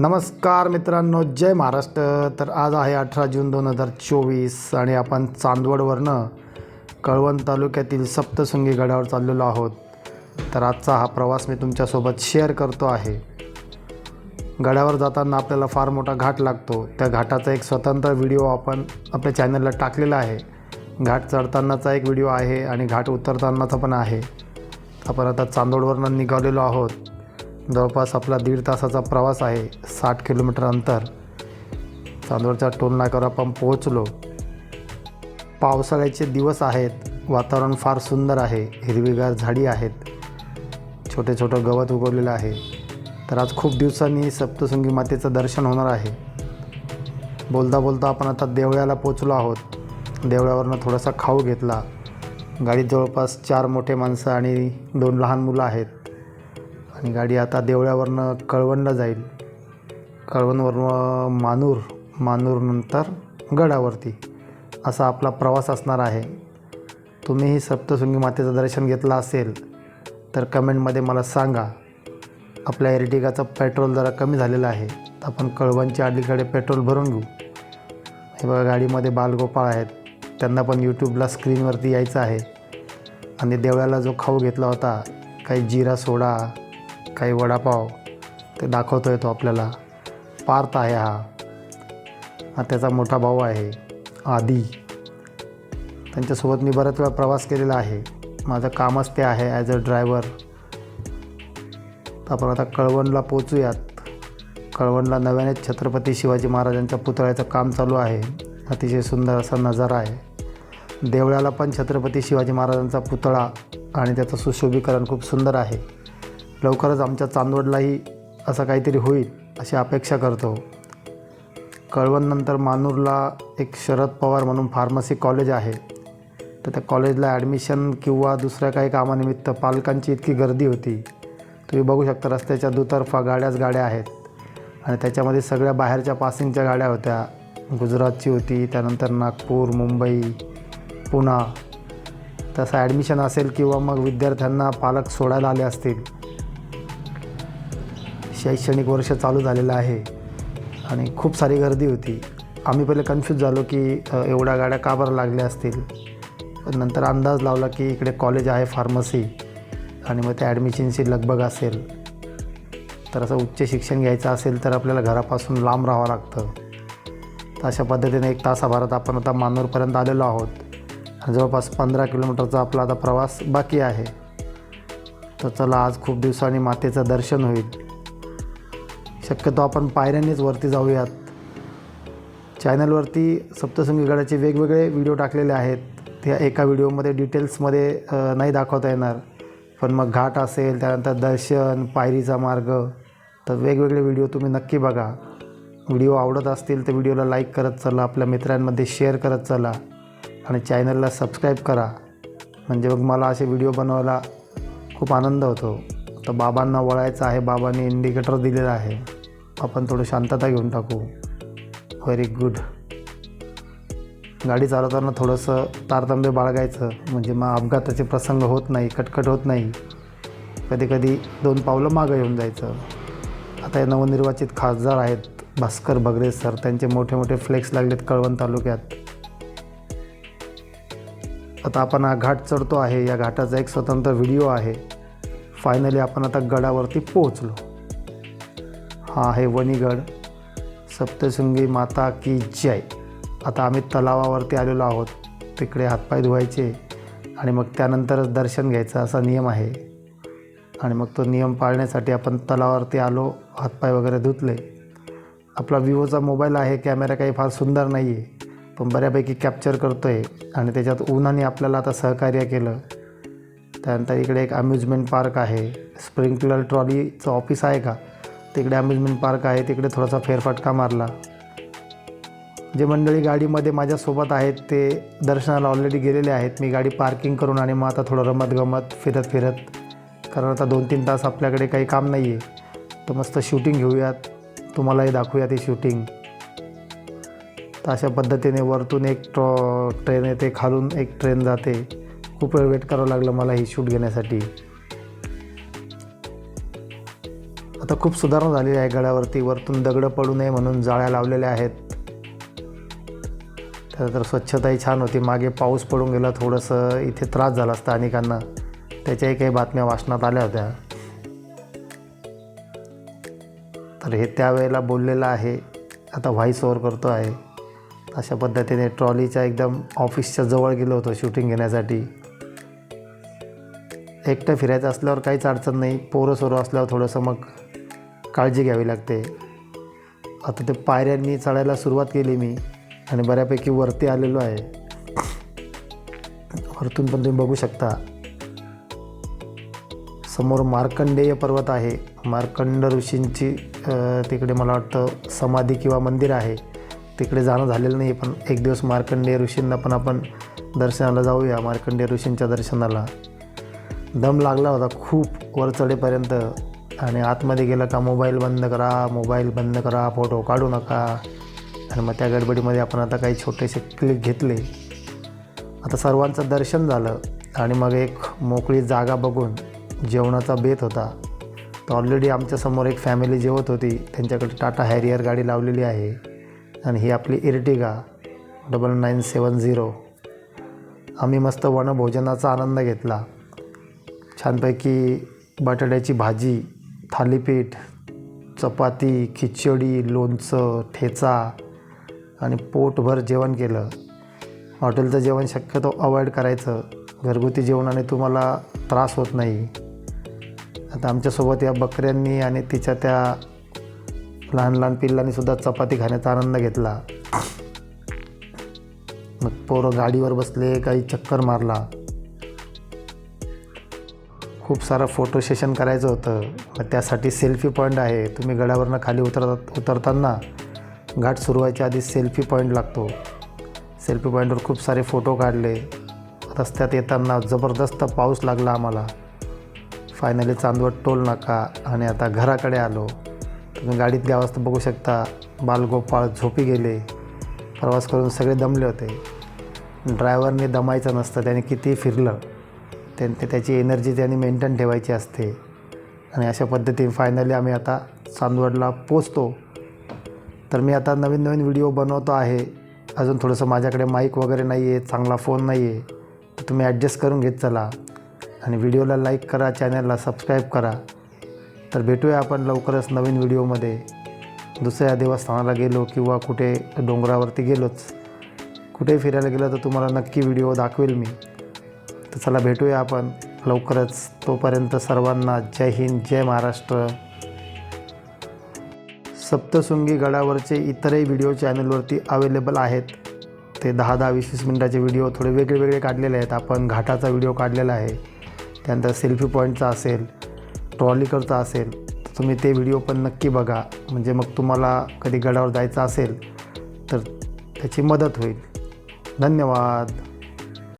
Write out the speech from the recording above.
नमस्कार मित्रांनो जय महाराष्ट्र. तर आज आहे अठरा जून दोन हजार चोवीस आणि आपण चांदवडवरनं कळवण तालुक्यातील सप्तशृंगी गडावर चाललेलो आहोत. तर आजचा हा प्रवास मी तुमच्यासोबत शेअर करतो आहे. गडावर जाताना आपल्याला फार मोठा घाट लागतो. त्या घाटाचा एक स्वतंत्र व्हिडिओ आपण आपल्या चॅनलला टाकलेला आहे. घाट चढतानाचा एक व्हिडिओ आहे आणि घाट उतरतानाचा पण आहे. आपण आता चांदोडवरनं निघालेलो आहोत. जवळपास आपला दीड तासाचा प्रवास आहे साठ किलोमीटर अंतर. चांदवडच्या टोल नाक्यावर आपण पोहोचलो. पावसाळ्याचे दिवस आहेत वातावरण फार सुंदर आहे हिरवीगार झाडी आहेत. छोटे छोटं गवत उगवलेलं आहे. तर आज खूप दिवसांनी सप्तशृंगी मातेचं दर्शन होणार आहे. बोलता बोलता आपण आता देवळ्याला पोचलो आहोत. देवळ्यावरनं थोडासा खाऊ घेतला. गाडीत जवळपास चार मोठे माणसं आणि दोन लहान मुलं आहेत. आणि गाडी आता देवळ्यावरनं कळवणला जाईल. कळवणवरनं मानूर मानूरनंतर गडावरती असा आपला प्रवास असणार आहे. तुम्हीही सप्तशृंगी मातेचं दर्शन घेतलं असेल तर कमेंटमध्ये मला सांगा. आपल्या एर्टिगाचं पेट्रोल जरा कमी झालेलं आहे तर आपण कळवणच्या अलीकडे पेट्रोल भरून घेऊ. हे बघा गाडीमध्ये बालगोपाळ आहेत. त्यांना पण यूट्यूबला स्क्रीनवरती यायचं आहे. आणि देवळ्याला जो खाऊ घेतला होता काही जिरा सोडा काही वडापाव ते दाखवतो येतो आपल्याला. पार्थ आहे हा. हा त्याचा मोठा भाऊ आहे आदी. त्यांच्यासोबत मी बऱ्याच वेळा प्रवास केलेला आहे. माझं कामच ते आहे ॲज अ ड्रायव्हर तर आपण आता कळवणला पोचूयात कळवणला नव्याने छत्रपती शिवाजी महाराजांच्या पुतळ्याचं काम चालू आहे. अतिशय सुंदर असा नजारा आहे. देवळ्याला पण छत्रपती शिवाजी महाराजांचा पुतळा आणि त्याचं सुशोभीकरण खूप सुंदर आहे. लवकरच आमच्या चांदवडलाही असं काहीतरी होईल अशी अपेक्षा करतो. कळवणनंतर मानूरला एक शरद पवार म्हणून फार्मसी कॉलेज आहे. तर त्या कॉलेजला ॲडमिशन किंवा दुसऱ्या काही कामानिमित्त पालकांची इतकी गर्दी होती. तुम्ही बघू शकता रस्त्याच्या दुतर्फा गाड्याच गाड्या आहेत. आणि त्याच्यामध्ये सगळ्या बाहेरच्या पासिंगच्या गाड्या होत्या. गुजरातची होती त्यानंतर नागपूर मुंबई पुणा. तसं ॲडमिशन असेल किंवा मग विद्यार्थ्यांना पालक सोडायला आले असतील शैक्षणिक वर्ष चालू झालेलं आहे. आणि खूप सारी गर्दी होती. आम्ही पहिले कन्फ्यूज झालो की एवढ्या गाड्या का बरं लागल्या असतील? नंतर अंदाज लावला की इकडे कॉलेज आहे फार्मसी आणि मग त्या ॲडमिशनची लगबग असेल. तर असं उच्च शिक्षण घ्यायचं असेल तर आपल्याला घरापासून लांब राहावं लागतं. तर अशा पद्धतीने एक तासाभरात आपण आता मानूरपर्यंत आलेलो आहोत. आणि जवळपास पंधरा किलोमीटरचा आपला आता प्रवास बाकी आहे. तर चला आज खूप दिवसांनी मातेचं दर्शन होईल. शक्यतो आपण पायऱ्यांनीच वरती जाऊयात. चॅनलवरती सप्तसंगीगडाचे वेगवेगळे व्हिडिओ टाकलेले आहेत. त्या एका व्हिडिओमध्ये डिटेल्समध्ये नाही दाखवता येणार. पण मग घाट असेल त्यानंतर दर्शन पायरीचा मार्ग तर वेगवेगळे व्हिडिओ तुम्ही नक्की बघा. व्हिडिओ आवडत असतील तर व्हिडिओला लाईक करत चला आपल्या मित्रांमध्ये शेअर करत चला आणि चॅनलला सबस्क्राईब करा. म्हणजे मग मला असे व्हिडिओ बनवायला खूप आनंद होतो. तर बाबांना वळायचं आहे बाबांनी इंडिकेटर दिलेला आहे. आपण थोडं शांतता घेऊन टाकू. व्हेरी गुड गाडी चालवताना थोडंसं तारतम्य बाळगायचं. म्हणजे मग अपघाताचे प्रसंग होत नाही कटकट होत नाही. कधी कधी दोन पावलं मागं येऊन जायचं. आता हे नवनिर्वाचित खासदार आहेत भास्कर बगरे सर. त्यांचे मोठे मोठे फ्लेक्स लागलेत कळवण तालुक्यात. आता आपण हा घाट चढतो आहे. या घाटाचा एक स्वतंत्र व्हिडिओ आहे. फायनली आपण आता गडावरती पोहोचलो. हा आहे वणीगड. सप्तशृंगी माता की जय. आता आम्ही तलावावरती आलेलो आहोत. तिकडे हातपाय धुवायचे आणि मग त्यानंतरच दर्शन घ्यायचं असा नियम आहे. आणि मग तो नियम पाळण्यासाठी आपण तलावावरती आलो हातपाय वगैरे धुतले. आपला विवोचा मोबाईल आहे कॅमेरा काही फार सुंदर नाही आहे पण बऱ्यापैकी कॅप्चर करतो आहे आणि त्याच्यात उन्हाने आपल्याला आता सहकार्य केलं. त्यानंतर इकडे एक अम्युजमेंट पार्क आहे. स्प्रिंकलर ट्रॉलीचं ऑफिस आहे का? तिकडे अम्युजमेंट पार्क आहे तिकडे थोडासा फेरफटका मारला. जे मंडळी गाडीमध्ये माझ्यासोबत आहेत ते दर्शनाला ऑलरेडी गेलेले आहेत. मी गाडी पार्किंग करून आणि मग आता थोडं रमत गमत फिरत फिरत कारण आता दोन तीन तास आपल्याकडे काही काम नाही आहे तर मस्त शूटिंग घेऊयात. तुम्हालाही दाखवूया ते शूटिंग तर अशा पद्धतीने वरतून एक ट्रॉ ट्रेन येते खालून एक ट्रेन जाते. खूप वेळ वेट करावं लागलं मला ही शूट घेण्यासाठी. आता खूप सुधारणा झालेली आहे गडावरती वरतून दगडं पडू नये म्हणून जाळ्या लावलेल्या आहेत. त्यानंतर स्वच्छताही छान होती. मागे पाऊस पडून गेला थोडंसं इथे त्रास झाला स्थानिकांना. त्याच्याही काही बातम्या वाचनात आल्या होत्या. तर हे त्यावेळेला बोललेलं आहे. आता व्हॉइस ओव्हर करतो आहे. अशा पद्धतीने ट्रॉलीच्या एकदम ऑफिसच्या जवळ गेलो होतो शूटिंग घेण्यासाठी. एकटं फिरायचं असल्यावर काहीच अडचण नाही. पोरं सोरं असल्यावर थोडंसं मग काळजी घ्यावी लागते. आता ते पायऱ्यांनी चढायला सुरुवात केली मी आणि बऱ्यापैकी वरती आलेलो आहे. वरतून पण तुम्ही बघू शकता. समोर मार्कंडेय पर्वत आहे. मार्कंड ऋषींची तिकडे मला वाटतं समाधी किंवा मंदिर आहे. तिकडे जाणं झालेलं नाही पण एक दिवस मार्कंडेय ऋषींना पण आपण दर्शनाला जाऊया मार्कंडेय ऋषींच्या दर्शनाला. दम लागला होता खूप वर चढेपर्यंत आणि आतमध्ये गेलं का मोबाईल बंद करा मोबाईल बंद करा फोटो काढू नका. आणि मग त्या गडबडीमध्ये आपण आता काही छोटेसे क्लिक घेतले. आता सर्वांचं दर्शन झालं आणि मग एक मोकळी जागा बघून जेवणाचा बेत होता. तर ऑलरेडी आमच्यासमोर एक फॅमिली जेवत होती. त्यांच्याकडे टाटा हॅरियर गाडी लावलेली आहे. आणि ही आपली Ertiga double nine seven zero आम्ही मस्त वनभोजनाचा आनंद घेतला. छानपैकी बटाट्याची भाजी थालीपीठ चपाती खिचडी लोणचं ठेचा आणि पोटभर जेवण केलं. हॉटेलचं जेवण शक्यतो अवॉइड करायचं. घरगुती जेवणाने तुम्हाला त्रास होत नाही. आता आमच्यासोबत या बकऱ्यांनी आणि तिच्या त्या लहान लहान पिल्लांनीसुद्धा चपाती खाण्याचा आनंद घेतला. मग पोरं गाडीवर बसले काही चक्कर मारला. खूप सारं फोटो सेशन करायचं होतं. त्यासाठी सेल्फी पॉईंट आहे. तुम्ही गडावरनं खाली उतरत उतरताना घाट सुरू व्हायच्या आधी सेल्फी पॉईंट लागतो. सेल्फी पॉईंटवर खूप सारे फोटो काढले. रस्त्यात येताना जबरदस्त पाऊस लागला आम्हाला. फायनली चांदवड टोल नाका आणि आता घराकडे आलो. तुम्ही गाडीत त्या बघू शकता. बालगोपाळ झोपी गेले. प्रवास करून सगळे दमले होते. ड्रायव्हरने दमायचं नसतं. त्याने किती फिरलं. त्याने त्याची एनर्जी त्यांनी मेंटेन ठेवायची असते. आणि अशा पद्धतीने फायनली आम्ही आता चांदवडला पोचतो तर मी आता नवीन नवीन व्हिडिओ बनवतो आहे. अजून थोडंसं माझ्याकडे माईक वगैरे नाही आहे चांगला फोन नाही आहे तर तुम्ही ॲडजस्ट करून घेत चला. आणि व्हिडिओला लाईक करा चॅनलला सबस्क्राईब करा. तर भेटूया आपण लवकरच नवीन व्हिडिओमध्ये दुसऱ्या देवस्थानाला गेलो किंवा कुठे डोंगरावरती गेलोच. कुठे फिरायला गेलो तर तुम्हाला नक्की व्हिडिओ दाखवेल मी. तर चला भेटूया आपण लवकरच. तोपर्यंत सर्वांना जय हिंद जय महाराष्ट्र. सप्तशृंगी गडावरचे इतरही व्हिडिओ चॅनलवरती अवेलेबल आहेत. ते दहा दहा वीस वीस मिनटाचे व्हिडिओ थोडे वेगळे वेगळे काढलेले आहेत. आपण घाटाचा व्हिडिओ काढलेला आहे. त्यानंतर सेल्फी पॉईंटचा असेल ट्रॉलीकरचा असेल तर तुम्ही ते व्हिडिओ पण नक्की बघा. म्हणजे मग तुम्हाला कधी गडावर जायचं असेल तर त्याची मदत होईल. धन्यवाद.